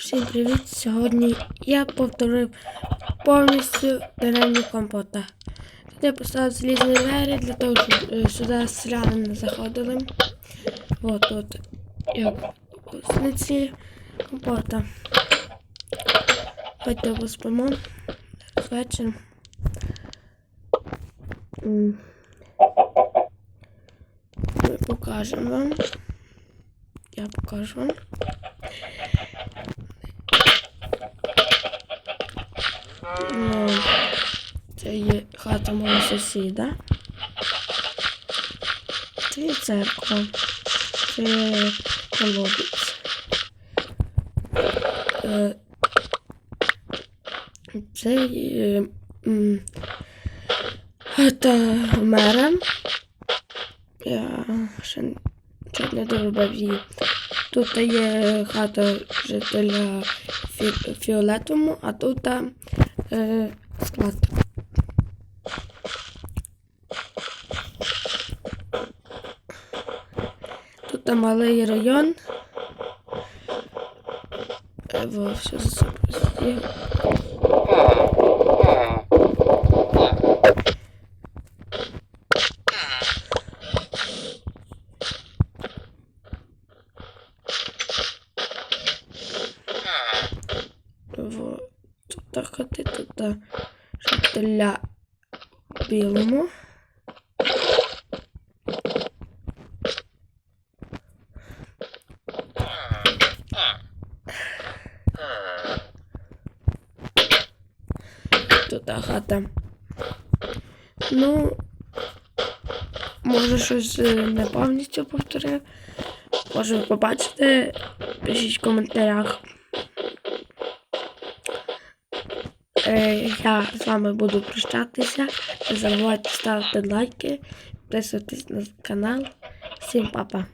Всім привіт! Сьогодні я повторив повністю деревню компота. Я поставив залізні двері для того, щоб е, сюди селяни не заходили. От тут як вкусниці компота. Давайте поспимо. М. Ми покажемо вам. Я покажу вам. Ну, це є хата мого сусіда. Це є церква. Це є колодець. Е, Це є хата мера. Я ще чуть не доробив її. Тут є хата жителя фі- фіолетовому, а тут е, склад. Тут малий район. Е, Во, все запустив. Во, тут хати, тут білому. Тут хата. Ну, може щось е, не повністю повторив. Може ви побачите, пишіть в коментарях. Я з вами буду прощатися. Не забувайте ставити лайки, підписуватись на канал. Всім па-па.